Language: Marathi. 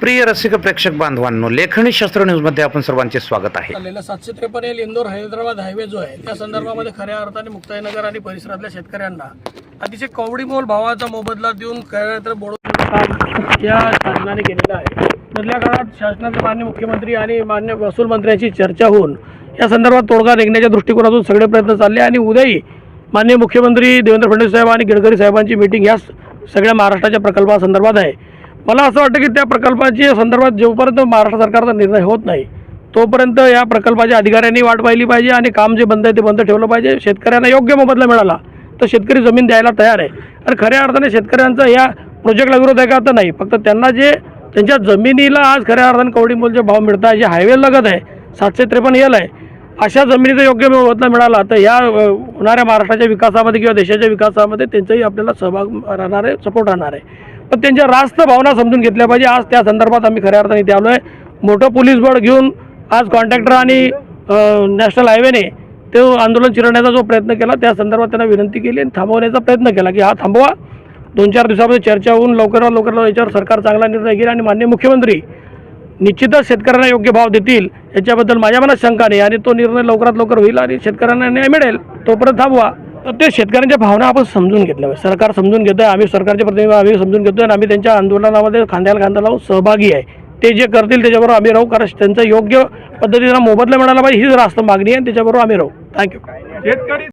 प्रिय रसिक प्रेक्षक बांधवांनो लेखणी शास्त्र न्यूजमध्ये आपण सर्वांचे स्वागत आहे. आलेला सातशे त्रेपन्न एल इंदोर हैदराबाद हायवे जो आहे त्या संदर्भामध्ये खऱ्या अर्थाने मुक्ताईनगर आणि परिसरातल्या शेतकऱ्यांना अतिशय कवडीमोल भावाचा मोबदला देऊन खऱ्या तर बोडो या शासनाने केलेलं आहे. मधल्या काळात शासनाचे मान्य मुख्यमंत्री आणि मान्य महसूल मंत्र्यांची चर्चा होऊन या संदर्भात तोडगा निघण्याच्या दृष्टिकोनातून सगळे प्रयत्न चालले आणि उद्याही माननीय मुख्यमंत्री देवेंद्र फडणवीस साहेब आणि गडकरी साहेबांची मीटिंग या सगळ्या महाराष्ट्राच्या प्रकल्पासंदर्भात आहे. मला असं वाटतं की त्या प्रकल्पाची संदर्भात जोपर्यंत महाराष्ट्र सरकारचा निर्णय होत नाही तोपर्यंत या प्रकल्पाच्या अधिकाऱ्यांनी वाट पाहिली पाहिजे आणि काम जे बंद आहे ते बंद ठेवलं पाहिजे. शेतकऱ्यांना योग्य मोबदला मिळाला तर शेतकरी जमीन द्यायला तयार आहे. आणि खऱ्या अर्थाने शेतकऱ्यांचा या प्रोजेक्टला विरोध आहे का? तर नाही. फक्त त्यांना जे त्यांच्या जमिनीला आज खऱ्या अर्थाने कवडी मोलचे भाव मिळत आहे जे हायवे लगत आहे सातशे त्रेपन्न एल आहे अशा जमिनीचा योग्य मोबदला मिळाला तर या होणाऱ्या महाराष्ट्राच्या विकासामध्ये किंवा देशाच्या विकासामध्ये त्यांचाही आपल्याला सहभाग राहणार आहे सपोर्ट राहणार आहे. पण त्यांच्या रास्त भावना समजून घेतल्या पाहिजे. आज त्या संदर्भात आम्ही खऱ्या अर्थाने इथे आलो आहे मोठं पोलीस बळ घेऊन आज कॉन्ट्रॅक्टर आणि नॅशनल हायवेने तो आंदोलन चिरण्याचा जो प्रयत्न केला त्या संदर्भात त्यांना विनंती केली आणि थांबवण्याचा प्रयत्न केला की हा थांबवा. दोन चार दिवसामध्ये चर्चा होऊन लवकरात लवकर याच्यावर सरकार चांगला निर्णय घेईल आणि मान्य मुख्यमंत्री निश्चितच शेतकऱ्यांना योग्य भाव देतील याच्याबद्दल माझ्या मनात शंका नाही आणि तो निर्णय लवकरात लवकर होईल आणि शेतकऱ्यांना न्याय मिळेल तोपर्यंत थांबवा. तर ते शेतकऱ्यांच्या भावना आपण समजून घेतल्या पाहिजे. सरकार समजून घेतं आहे आम्ही सरकारचे प्रतिनिधी आम्ही समजून घेतो आणि आम्ही त्यांच्या आंदोलनामध्ये खांद्याला खांदा लावून सहभागी आहे. ते जे करतील त्याच्याबरोबर आम्ही राहू कारण त्यांचा योग्य पद्धतीनं मोबदला मिळाला पाहिजे हीच रास्त मागणी आहे त्याच्याबरोबर आम्ही राहू. थँक्यू शेतकरी